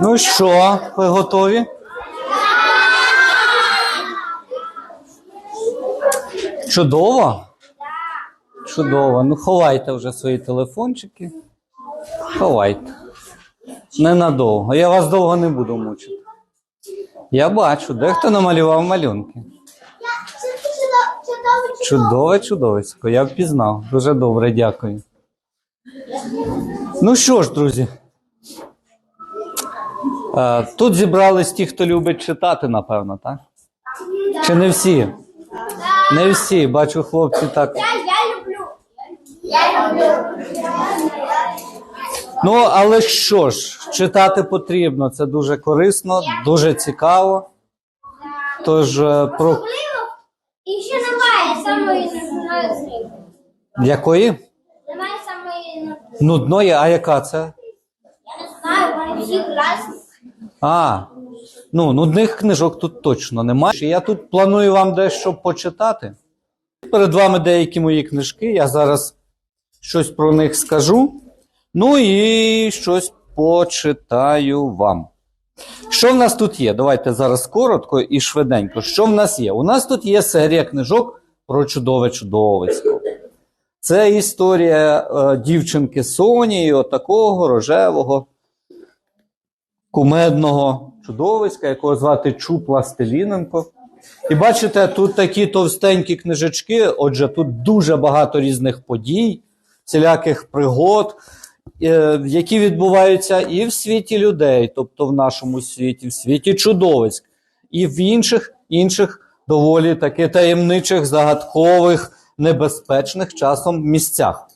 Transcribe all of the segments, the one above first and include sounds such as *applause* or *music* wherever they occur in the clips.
Ну що, ви готові? Чудово? Чудово. Ну, ховайте вже свої телефончики. Ховайте. Ненадовго. Я вас довго не буду мучити. Я бачу, дехто намалював малюнки. Чудове чудовисько, я впізнав. Дуже добре, дякую. Ну що ж, друзі. Е, Тут зібрались ті, хто любить читати, напевно, так? Чи не всі? Не всі. Бачу, хлопці так. Я, люблю. Я люблю. Ну, але що ж, читати потрібно. Це дуже корисно, дуже цікаво. Тож, е, про І ще немає самої нудної якої? Немає самої нудної. Нудної, а яка це? Я не знаю, всі красні. А, ну, нудних книжок тут точно немає. Я тут планую вам дещо почитати. Перед вами деякі мої книжки. Я зараз щось про них скажу. Ну і щось почитаю вам. Що в нас тут є? Давайте зараз коротко і швиденько. Що в нас є? У нас тут є серія книжок про чудове чудовисько. Це історія е, дівчинки Соні, отакого рожевого кумедного чудовиська, якого звати Чу Пластиліненко. І бачите, тут такі товстенькі книжечки, отже, тут дуже багато різних подій, всіляких пригод, е, які відбуваються і в світі людей, тобто в нашому світі, в світі чудовиськ, і в інших, інших доволі таки таємничих, загадкових, небезпечних часом місцях.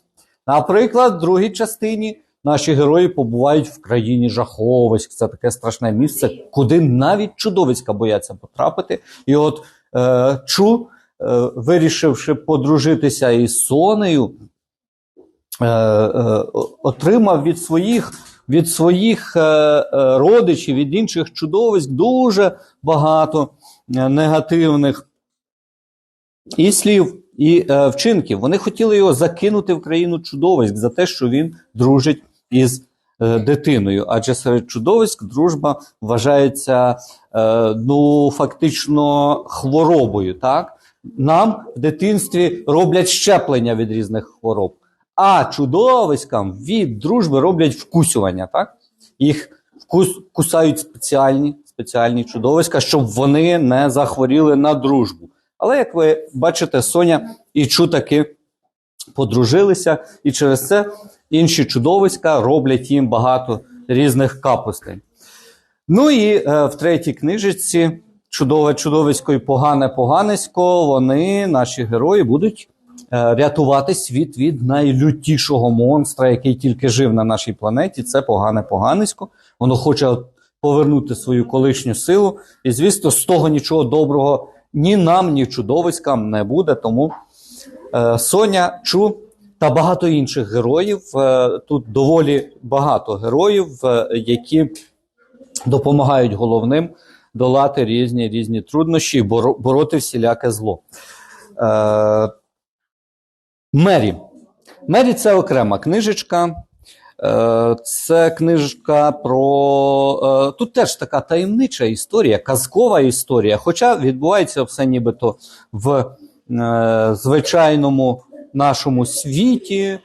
Наприклад, в другій частині наші герої побувають в країні жаховиськ. Це таке страшне місце, куди навіть чудовиська бояться потрапити. І от е, Чу, е, вирішивши подружитися із Сонею, е, е, отримав від своїх, від своїх е, е, родичів, від інших чудовиськ дуже багато е, негативних і слів, і вчинків. Вони хотіли його закинути в країну чудовиськ за те, що він дружить із е, дитиною. Адже серед чудовиськ дружба вважається е, ну, фактично хворобою. Так? Нам в дитинстві роблять щеплення від різних хвороб, а чудовиськам від дружби роблять вкусювання. Так? Їх вкус, кусають спеціальні, спеціальні чудовиська, щоб вони не захворіли на дружбу. Але як ви бачите, Соня і Чу таки подружилися, і через це інші чудовиська роблять їм багато різних капустей. Ну і е, в третій книжечці чудове чудовисько і погане поганесько. Вони, наші герої, будуть е, рятувати світ від найлютішого монстра, який тільки жив на нашій планеті. Це погане поганесько. Воно хоче повернути свою колишню силу. І, звісно, з того нічого доброго ні нам, ні чудовиськам не буде. Тому е, Соня, Чу та багато інших героїв. Е, тут доволі багато героїв, е, які допомагають головним долати різні різні труднощі і бороти всіляке зло. Е, Мері. Мері це окрема книжечка. Це книжка про. Тут теж така таємнича історія, казкова історія. Хоча відбувається все нібито в звичайному нашому світі. Е,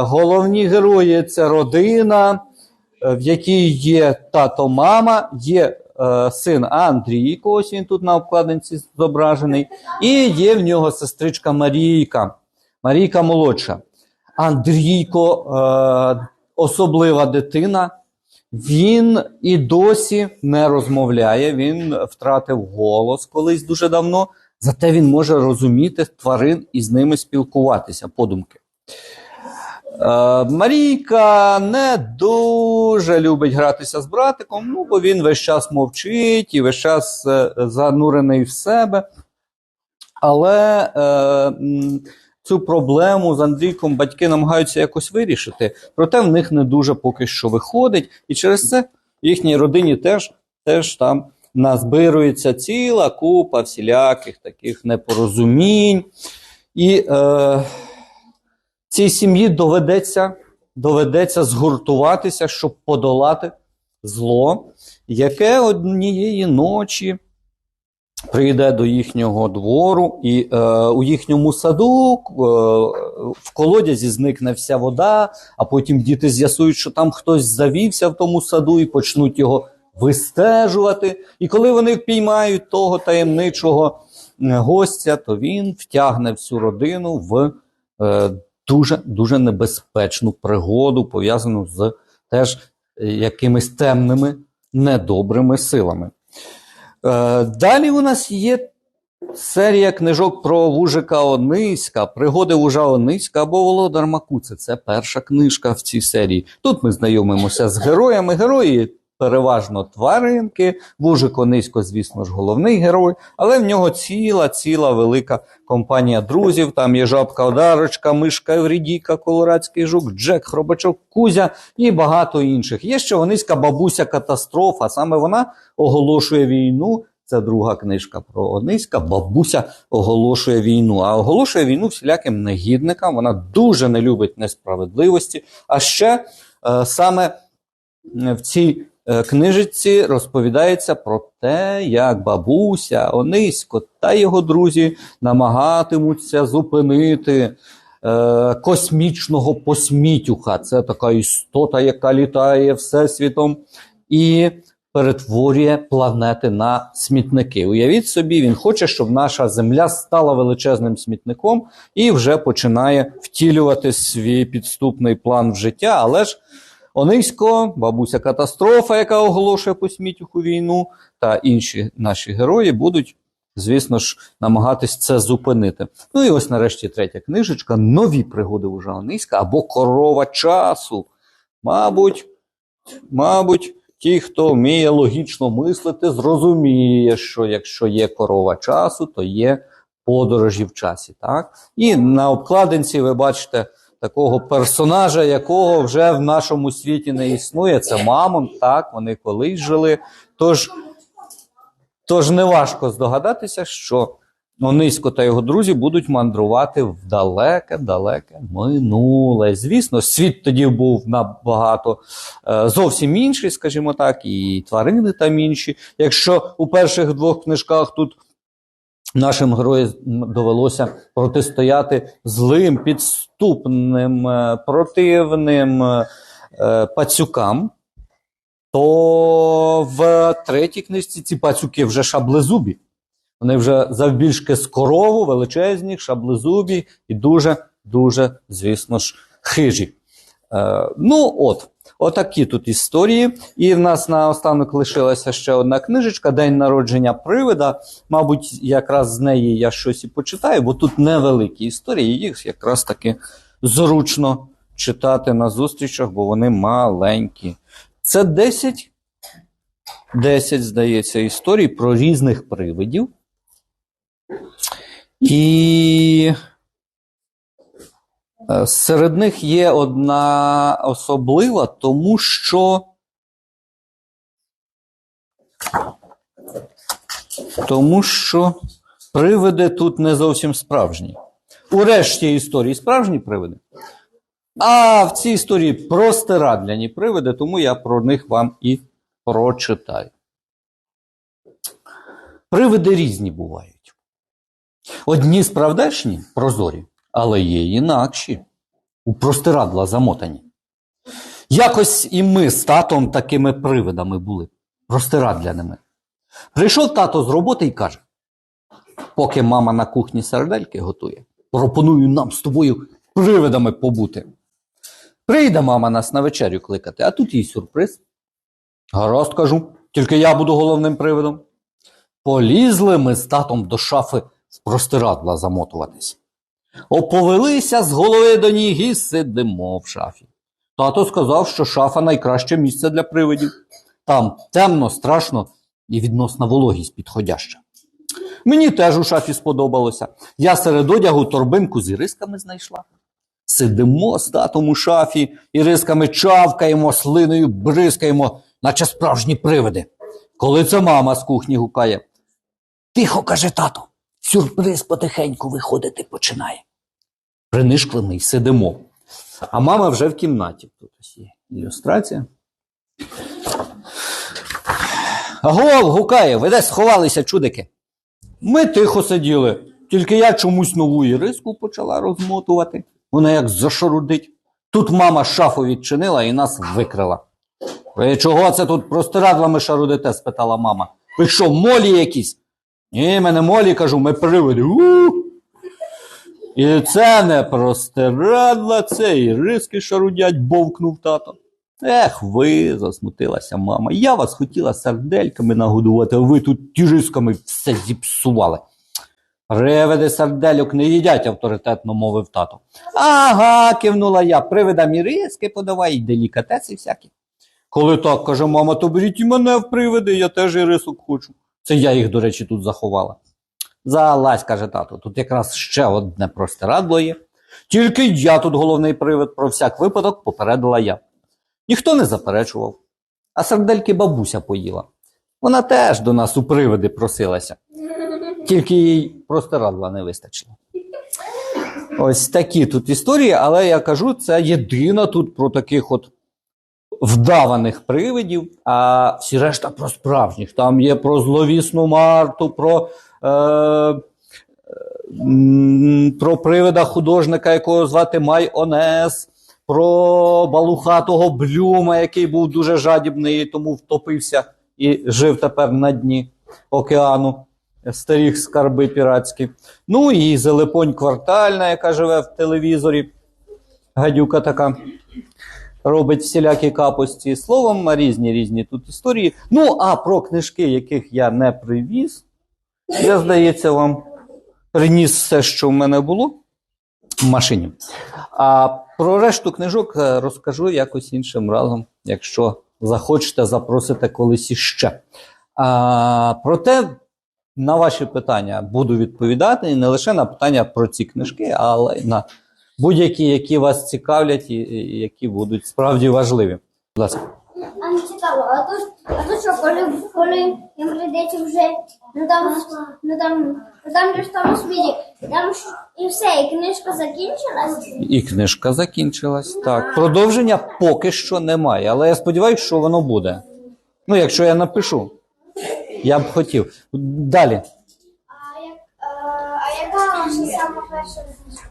Головні герої це родина, е, в якій є тато, мама, є е, син Андрійко, ось він тут на обкладинці зображений, і є в нього сестричка Марійка. Марійка молодша. Андрійко особлива дитина. Він і досі не розмовляє. Він втратив голос колись дуже давно. Зате він може розуміти тварин і з ними спілкуватися подумки. Е, Марійка не дуже любить гратися з братиком, ну бо він весь час мовчить і весь час е, занурений в себе. Але е, цю проблему з Андрійком батьки намагаються якось вирішити, проте в них не дуже поки що виходить, і через це їхній родині теж, теж там назбирується ціла купа всіляких таких непорозумінь. І е, цій сім'ї доведеться, доведеться згуртуватися, щоб подолати зло, яке однієї ночі прийде до їхнього двору, і е, у їхньому саду е, в колодязі зникне вся вода, а потім діти з'ясують, що там хтось завівся в тому саду і почнуть його вистежувати. І коли вони піймають того таємничого е, гостя, то він втягне всю родину в е, дуже дуже небезпечну пригоду, пов'язану з теж е, якимись темними недобрими силами. Далі у нас є серія книжок про Вужика Ониська, пригоди Вужа Ониська або Володар Макуци. Це перша книжка в цій серії. Тут ми знайомимося з героями. Герої переважно тваринки. Вужик Онисько, звісно ж, головний герой, але в нього ціла, ціла велика компанія друзів. Там є жабка Одарочка, мишка Еврідіка, Колорадський жук, Джек, Хробачок, Кузя і багато інших. Є ще Ониська бабуся катастрофа. Саме вона оголошує війну. Це друга книжка про Ониська. Бабуся оголошує війну. А оголошує війну всіляким негідникам. Вона дуже не любить несправедливості. А ще е, саме в цій е, книжці розповідається про те, як бабуся, Онисько та його друзі намагатимуться зупинити е, космічного посмітюха. Це така істота, яка літає всесвітом і перетворює планети на смітники. Уявіть собі, він хоче, щоб наша Земля стала величезним смітником і вже починає втілювати свій підступний план в життя, але ж. Онисько, бабуся катастрофа, яка оголошує по смітюху війну, та інші наші герої будуть, звісно ж, намагатись це зупинити. Ну і ось нарешті третя книжечка Нові пригоди Ужа Ониська або Корова часу. Мабуть, мабуть, ті, хто вміє логічно мислити, зрозуміє, що якщо є корова часу, то є подорожі в часі. Так? І на обкладинці ви бачите такого персонажа, якого вже в нашому світі не існує. Це Мамонт, так, вони колись жили. Тож, тож неважко здогадатися, що Онисько та його друзі будуть мандрувати в далеке-далеке минуле. Звісно, світ тоді був набагато е, зовсім інший, скажімо так, і тварини там інші. Якщо у перших двох книжках тут нашим героям довелося протистояти злим, підступним, е, противним е, е, пацюкам, то в третій книжці ці пацюки вже шаблезубі. Вони вже завбільшки з корову, величезні, шаблезубі і дуже-дуже, звісно ж, хижі. Ну, от, отакі тут історії. І в нас наостанок лишилася ще одна книжечка День народження привида. Мабуть, якраз з неї я щось і почитаю, бо тут невеликі історії, їх якраз таки зручно читати на зустрічах, бо вони маленькі. Це 10, 10, здається, історій про різних привидів. І серед них є одна особлива, тому що. Тому що привиди тут не зовсім справжні. У решті історії справжні привиди. А в цій історії простирадляні привиди, тому я про них вам і прочитаю. Привиди різні бувають. Одні справдешні, прозорі, але є інакші, у простирадла замотані. Якось і ми з татом такими привидами були, простирадляними. Прийшов тато з роботи і каже: поки мама на кухні сердельки готує, пропоную нам з тобою привидами побути. Прийде мама нас на вечерю кликати, а тут їй сюрприз. Гаразд кажу, тільки я буду головним привидом. Полізли ми з татом до шафи в простирадла замотуватись. Оповелися з голови до ніг і сидимо в шафі. Тато сказав, що шафа найкраще місце для привидів. Там темно, страшно і відносна вологість підходяща. Мені теж у шафі сподобалося. Я серед одягу торбинку з ірисками знайшла. Сидимо з татом у шафі, ірисками чавкаємо, слиною бризкаємо, наче справжні привиди. Коли це мама з кухні гукає. Тихо, каже тато, сюрприз потихеньку виходити починає. Принишклений сидимо. А мама вже в кімнаті. Тут ось є ілюстрація. Агов, гукає, ви десь сховалися, чудики. Ми тихо сиділи, тільки я чомусь нову іриску почала розмотувати. Вона як зашарудить. Тут мама шафу відчинила і нас викрила. Ви чого це тут простирадлами шарудите? спитала мама. Ви що, молі якісь? Ні, ми не молі, кажу, ми привиди. У! І це не простирадла, це і риски шарудять, бовкнув тато. Ех, ви, засмутилася мама. Я вас хотіла сердельками нагодувати, а ви тут тіжисками все зіпсували. Привиди сердельок не їдять, авторитетно мовив тато. Ага, кивнула я, привидам і риски подавай, і делікатеси всякі. Коли так, каже мама, то беріть і мене в привиди, я теж і рисок хочу. Це я їх, до речі, тут заховала. Залазь, каже тато, тут якраз ще одне простирадло є. Тільки я тут головний привид про всяк випадок попередила я. Ніхто не заперечував. А сердельки бабуся поїла. Вона теж до нас у привиди просилася. Тільки їй простирадла не вистачило. Ось такі тут історії, але я кажу, це єдина тут про таких от вдаваних привидів, а всі решта про справжніх. Там є про зловісну Марту, про, е, про привида художника, якого звати Май Онес, про балухатого Блюма, який був дуже жадібний, тому втопився і жив тепер на дні океану. Старіх скарби піратські. Ну і Зелепонь квартальна, яка живе в телевізорі. Гадюка така робить всілякі капості. Словом, різні різні тут історії. Ну, а про книжки, яких я не привіз, я, здається, вам приніс все, що в мене було в машині. А про решту книжок е, розкажу якось іншим разом, якщо захочете, запросите колись іще. А, проте на ваші питання буду відповідати і не лише на питання про ці книжки, але й на будь-які, які вас цікавлять і, і які будуть справді важливі. Будь ласка. А не цікаво, а то, а то що, коли, коли їм прийдеться вже, ну там, ну там, ну там же ж в тому світі, там ж і все, і книжка закінчилась. І книжка закінчилась. Так, продовження поки що немає, але я сподіваюся, що воно буде. Ну, якщо я напишу, я б хотів. Далі.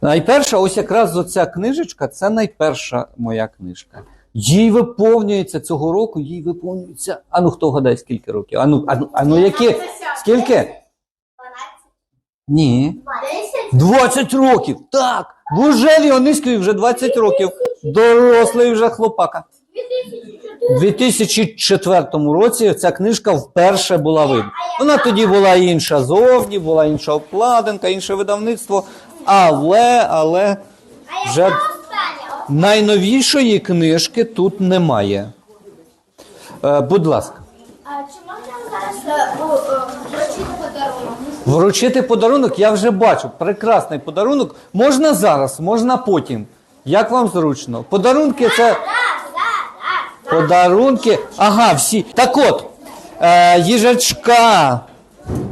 Найперша, ось якраз оця книжечка, це найперша моя книжка. Їй виповнюється цього року, їй виповнюється. А ну хто гадає, скільки років? Ану, ану, ану які? Скільки? Ні. Десять? 20 років. Так. Божеві Ониської вже 20 років. Дорослий вже хлопака. У 2004 році ця книжка вперше була видана. Вона тоді була інша зовні, була інша обкладинка, інше видавництво. Але, але вже найновішої книжки тут немає. Е, будь ласка. А чи можна зараз е, вручити подарунок? Вручити подарунок я вже бачу. Прекрасний подарунок. Можна зараз, можна потім. Як вам зручно? Подарунки це. Подарунки. Ага, всі. Так от, е, їжачка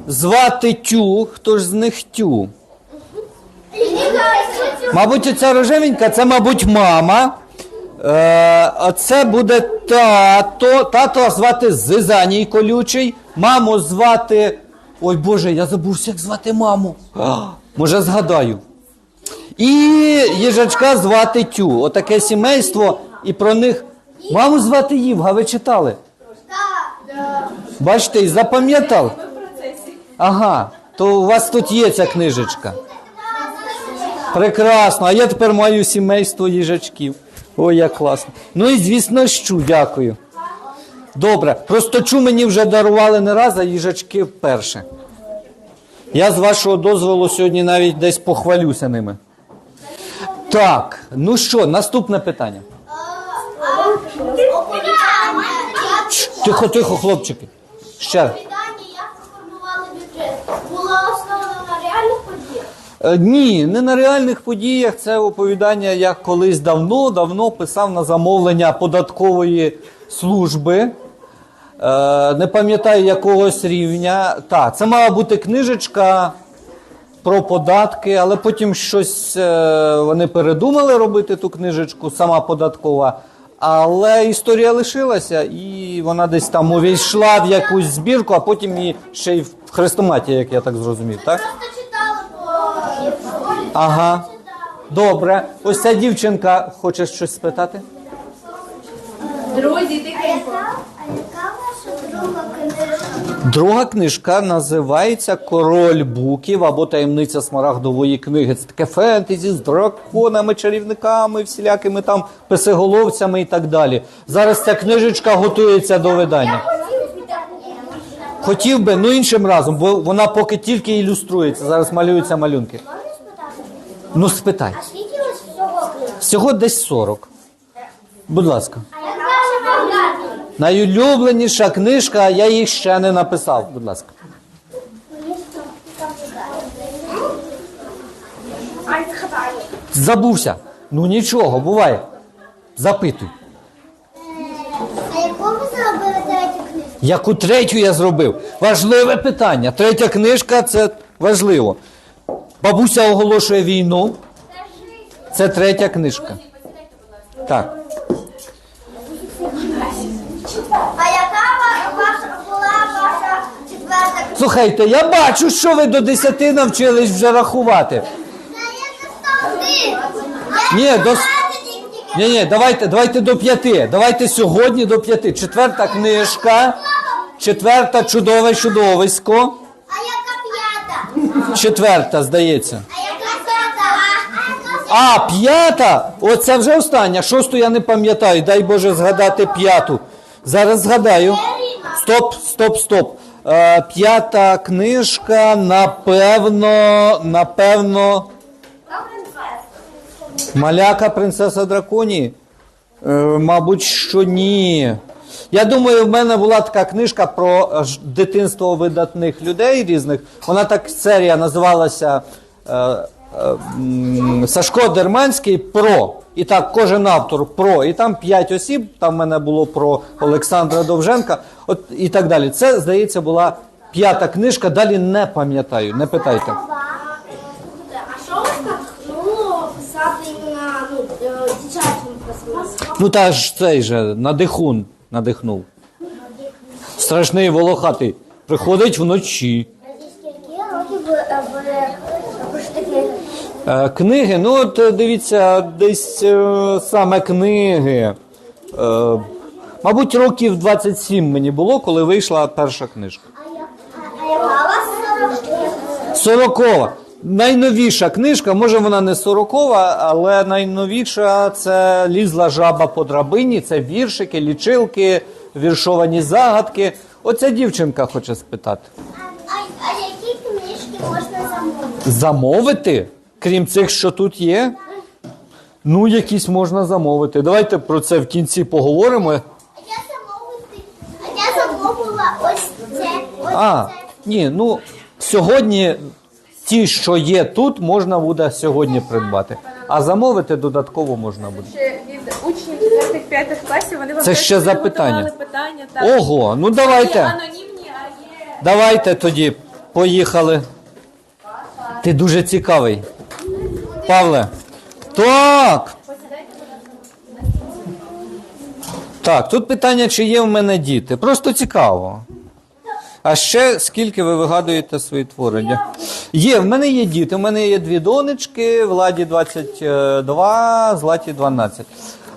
звати Тю, хто ж з них Тю? Мабуть, оця рожевенька, це, мабуть, мама. Е, а це буде тато. Тато звати Зизаній колючий. Маму звати. Ой Боже, я забувся, як звати маму. А, може, згадаю. І їжачка звати Тю. Отаке сімейство, і про них. Маму звати Ївга, ви читали? Бачите, і запам'ятав. Ага, то у вас тут є ця книжечка. Прекрасно, а я тепер маю сімейство їжачків. Ой, як класно. Ну і звісно, щу, дякую. Добре, просто чу мені вже дарували не раз, а їжачки вперше. Я з вашого дозволу сьогодні навіть десь похвалюся ними. Так, ну що, наступне питання. Тихо, тихо, хлопчики. Ще. Оповідання, як сформували бюджет, було основано на реальних подіях? Е, Ні, не на реальних подіях. Це оповідання я колись давно-давно писав на замовлення податкової служби. Е, не пам'ятаю якогось рівня. Так, це мала бути книжечка про податки, але потім щось е, вони передумали робити ту книжечку, сама податкова. Але історія лишилася, і вона десь там увійшла в якусь збірку, а потім і ще й в хрестоматі, як я так зрозумів, так? Ага. Добре. Ось ця дівчинка хоче щось спитати. Друзі, тихенько. друга книжка? Називається Король Буків або таємниця смарагдової книги. Це таке фентезі з драконами, чарівниками, всілякими там писиголовцями і так далі. Зараз ця книжечка готується до видання. Хотів би, ну іншим разом, бо вона поки тільки ілюструється. Зараз малюються малюнки. Ну спитай. А скільки всього книг? Всього десь 40. Будь ласка. Найулюбленіша книжка, я їх ще не написав. Будь ласка. Забувся. Ну нічого, буває. Запитуй. А яку ви зробили третю книжку? Яку третю я зробив? Важливе питання. Третя книжка це важливо. Бабуся оголошує війну. Це третя книжка. Так. А яка ваша була ваша четверта книжка? Слухайте, я бачу, що ви до 10 навчились вже рахувати. Ні, до... Ні, ні, давайте, давайте до п'яти. Давайте сьогодні до п'яти. Четверта книжка. Четверта чудове чудовисько. Четверта, здається. А п'ята? Оце вже остання. Шосту я не пам'ятаю. Дай Боже згадати п'яту. Зараз згадаю. Стоп, стоп, стоп. Е, п'ята книжка, напевно, напевно. Маляка принцеса драконі? Е, мабуть, що ні. Я думаю, в мене була така книжка про е, дитинство видатних людей різних. Вона так серія називалася е, е, Сашко Дерманський про. І так, кожен автор про. І там п'ять осіб. Там в мене було про Олександра Довженка. От і так далі. Це, здається, була п'ята книжка. Далі не пам'ятаю, не питайте. А що вас писати іменно ну. Ну та ж цей же надихун надихнув. Страшний волохатий. Приходить вночі. Е, книги? Ну от е, дивіться, десь е, саме книги. Мабуть, років 27 мені було, коли вийшла перша книжка. Сорокова. Найновіша книжка, може вона не сорокова, але найновіша це лізла жаба по драбині, це віршики, лічилки, віршовані загадки. Оця дівчинка хоче спитати. А, а які книжки можна замовити? Замовити? Крім цих, що тут є? Ну, якісь можна замовити. Давайте про це в кінці поговоримо. А я замовити. А я замовила ось це. Ось А, це. ні, ну сьогодні ті, що є тут, можна буде сьогодні придбати. А замовити додатково можна буде. Ще від учнів 4-5 класів вони вам Це теж ще запитання. питання. Так. Ого, ну Є давайте. анонімні, а є Давайте тоді поїхали. Ти дуже цікавий. Павле. Так. Так, тут питання, чи є в мене діти. Просто цікаво. А ще скільки ви вигадуєте свої творення? Є, в мене є діти. В мене є дві донечки, Владі 22, Златі 12.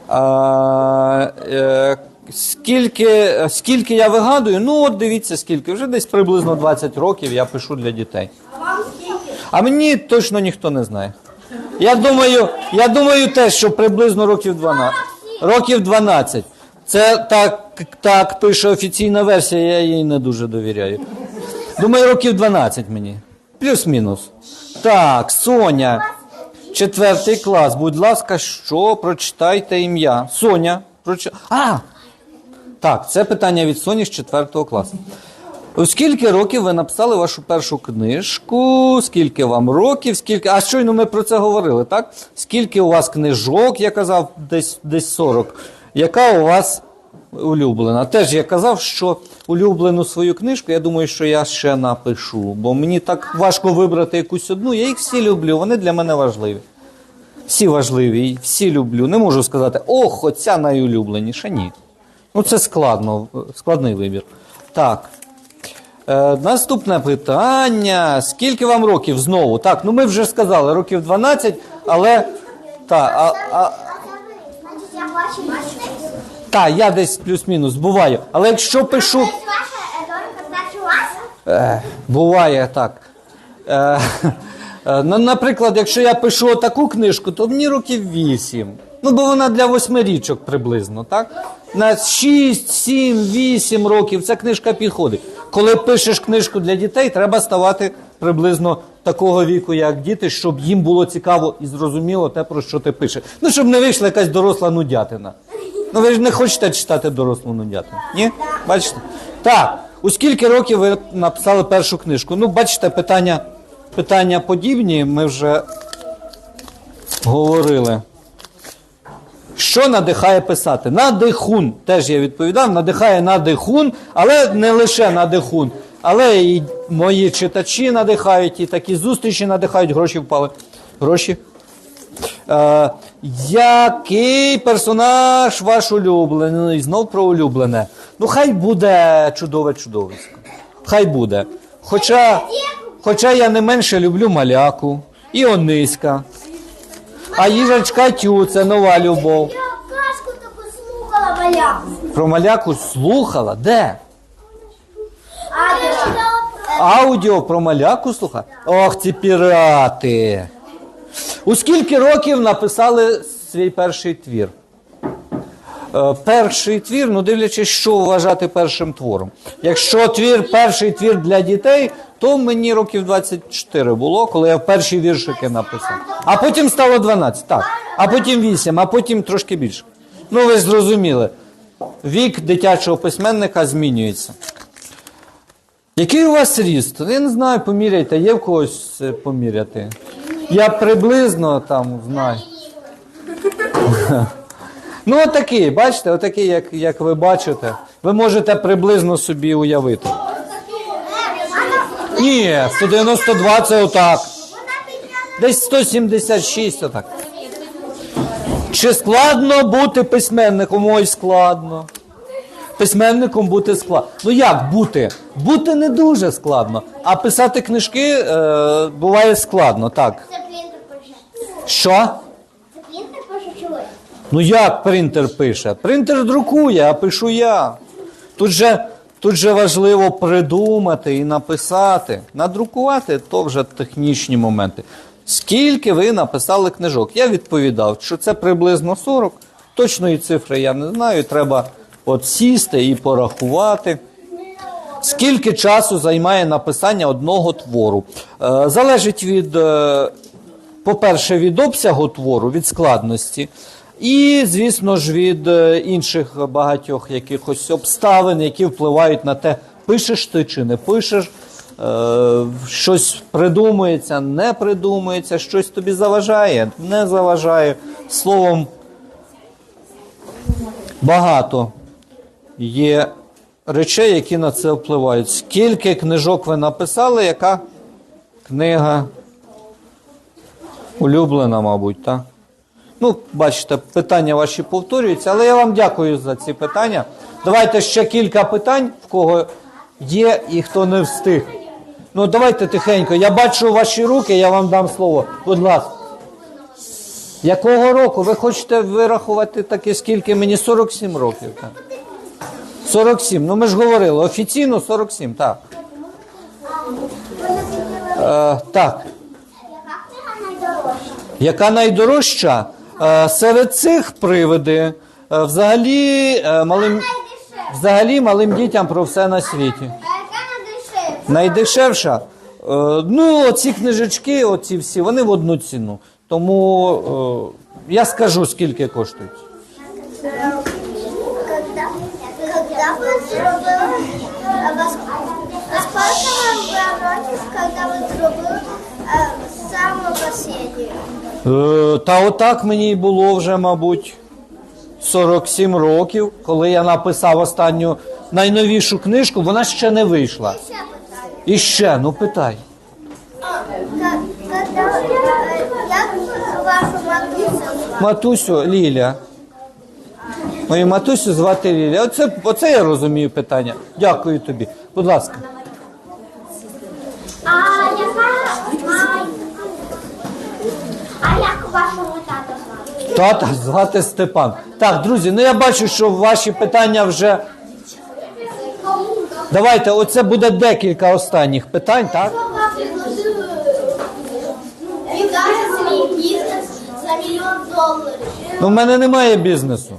А, е, скільки, скільки я вигадую? Ну, от дивіться, скільки. Вже десь приблизно 20 років я пишу для дітей. А вам скільки? А мені точно ніхто не знає. Я думаю, я думаю теж, що приблизно років 12. Років 12. Це так, так пише офіційна версія, я їй не дуже довіряю. Думаю, років 12 мені. Плюс-мінус. Так, Соня. Четвертий клас. Будь ласка, що? Прочитайте ім'я. Соня. Проч... А! Так, це питання від Соні з четвертого класу. Скільки років ви написали вашу першу книжку? Скільки вам років? Скільки. А щойно ми про це говорили, так? Скільки у вас книжок, я казав, десь, десь 40. Яка у вас улюблена? Теж я казав, що улюблену свою книжку, я думаю, що я ще напишу. Бо мені так важко вибрати якусь одну. Я їх всі люблю, вони для мене важливі. Всі важливі, всі люблю. Не можу сказати, ох, оця найулюбленіша. Ні. Ну, це складно, складний вибір. Так. Е, наступне питання. Скільки вам років знову? Так, ну ми вже сказали, років 12, але. Та, а, а, Значить, я десь плюс-мінус буваю. Але якщо пишу. Вас? Е, буває так. Е, е, ну, наприклад, якщо я пишу таку книжку, то мені років 8. Ну, бо вона для восьмирічок приблизно, так? На 6, 7, 8 років ця книжка підходить. Коли пишеш книжку для дітей, треба ставати приблизно такого віку, як діти, щоб їм було цікаво і зрозуміло те, про що ти пишеш. Ну, щоб не вийшла якась доросла нудятина. Ну, ви ж не хочете читати дорослу нудятину? Ні? Бачите? Так, у скільки років ви написали першу книжку? Ну, бачите, питання, питання подібні, ми вже говорили. Що надихає писати? Надихун. Теж я відповідав, надихає надихун, але не лише надихун. Але і мої читачі надихають, і такі зустрічі надихають, гроші впали. Гроші. Е, який персонаж ваш улюблений? Знов про улюблене. Ну, хай буде чудове чудовисько. Хай буде. Хоча, хоча я не менше люблю маляку і Ониська. А їжачка Тю це нова любов. Я казку таку слухала маля. Про маляку слухала? Де? Аудіо про маляку слуха? Ох, ці пірати. У скільки років написали свій перший твір? Е, перший твір, ну дивлячись, що вважати першим твором. Якщо твір, перший твір для дітей, то мені років 24 було, коли я перші віршики написав. А потім стало 12, так. А потім 8, а потім трошки більше. Ну, ви зрозуміли. Вік дитячого письменника змінюється. Який у вас ріст? Я не знаю, поміряйте, є в когось е, поміряти. Я приблизно там знаю. Ну, отакий, бачите, отакий, як, як ви бачите. Ви можете приблизно собі уявити. Ні, 192 це отак. Десь 176 отак. Чи складно бути письменником? Ой, складно. Письменником бути складно. Ну як бути? Бути не дуже складно. А писати книжки е, буває складно, так. Це принтер пише. Що? Це принтер пише чи? Ну як принтер пише? Принтер друкує, а пишу я. Тут же, тут же важливо придумати і написати. Надрукувати то вже технічні моменти. Скільки ви написали книжок? Я відповідав, що це приблизно 40. Точної цифри я не знаю. Треба от сісти і порахувати. Скільки часу займає написання одного твору? Е, залежить від, е, по-перше, від обсягу твору, від складності, і, звісно ж, від е, інших багатьох якихось обставин, які впливають на те, пишеш ти чи не пишеш, щось придумується, не придумується, щось тобі заважає, не заважає. Словом, багато є речей, які на це впливають. Скільки книжок ви написали, яка книга улюблена, мабуть, так? Ну, бачите, питання ваші повторюються, але я вам дякую за ці питання. Давайте ще кілька питань, в кого є і хто не встиг. Ну, давайте тихенько. Я бачу ваші руки, я вам дам слово. Будь ласка. Якого року? Ви хочете вирахувати таке, скільки мені 47 років? Так. 47. Ну ми ж говорили, офіційно 47, так. Е, так. Яка найдорожча? Е, серед цих привиди е, взагалі, е, малим, взагалі малим дітям про все на світі. Яка найдешевша? Найдешевша? Е, ну, оці книжечки, оці всі, вони в одну ціну. Тому е, я скажу, скільки коштують. Зробили, а вас, вам років, когда ви зробили а, саму? Е, та отак мені було вже, мабуть, 47 років, коли я написав останню найновішу книжку, вона ще не вийшла. І ще, ну питай. Е, як вашу матусю Матусю Ліля. Мою матусю звати Ліля. Оце, оце я розумію питання. Дякую тобі. Будь ласка. А яка май? А як вашого тата звати? Тата звати Степан. Так, друзі, ну я бачу, що ваші питання вже. Давайте, оце буде декілька останніх питань, так? Він каже свій бізнес за мільйон доларів. Ну, в мене немає бізнесу.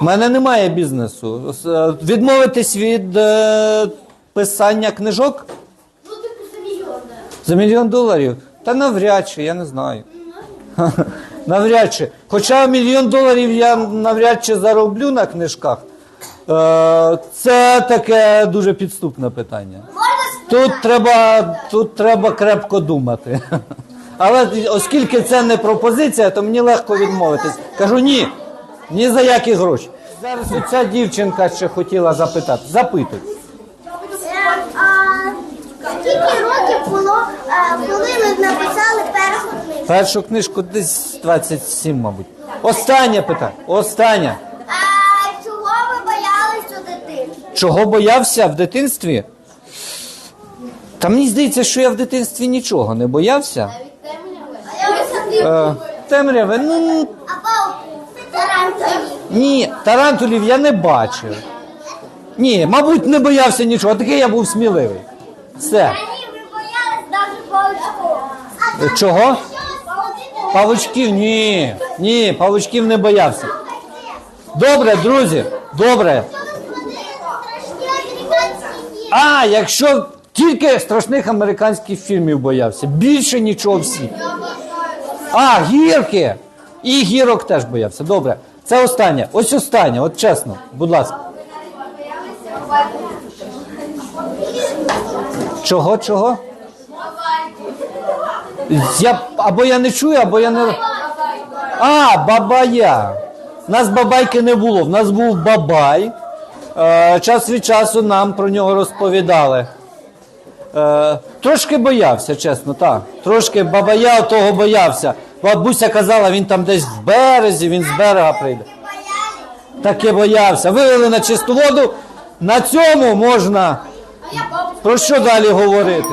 У мене немає бізнесу. Е, Відмовитись від е, писання книжок Ну, типу, за мільйон. за мільйон доларів? Та навряд чи, я не знаю. *laughs* навряд чи. Хоча мільйон доларів я навряд чи зароблю на книжках. Е, це таке дуже підступне питання. Можна Тут треба, тут треба крепко думати. *laughs* Але оскільки це не пропозиція, то мені легко відмовитись. Кажу ні, ні за які гроші. Зараз оця дівчинка ще хотіла запитати. Запитуй. А скільки років було, е, коли ви написали першу книгу? Першу книжку десь 27, мабуть. Останнє питання. Останнє. А чого ви боялись у дитинстві? Чого боявся в дитинстві? Та мені здається, що я в дитинстві нічого не боявся. А я висадив. Е, темряви, ну Або тарантулі. ні, тарантулів я не бачив. Ні, мабуть, не боявся нічого, такий я був сміливий. Все. Ні, ви боялись навіть паучків. Чого? Павучків? Ні. Ні, павучків не боявся. Добре, друзі, добре. А, якщо тільки страшних американських фільмів боявся, більше нічого всі. А, гірки. І гірок теж боявся. Добре. Це останнє. Ось останнє, от чесно, будь ласка. Чого, чого? Я, або я не чую, або я не. А, бабая. У нас бабайки не було, в нас був бабай. Е, час від часу нам про нього розповідали. Е, трошки боявся, чесно, так. Трошки бабая того боявся. Бабуся казала, він там десь в березі, він з берега прийде. Таке боявся. Вивели на чисту воду. На цьому можна. Про що далі говорити?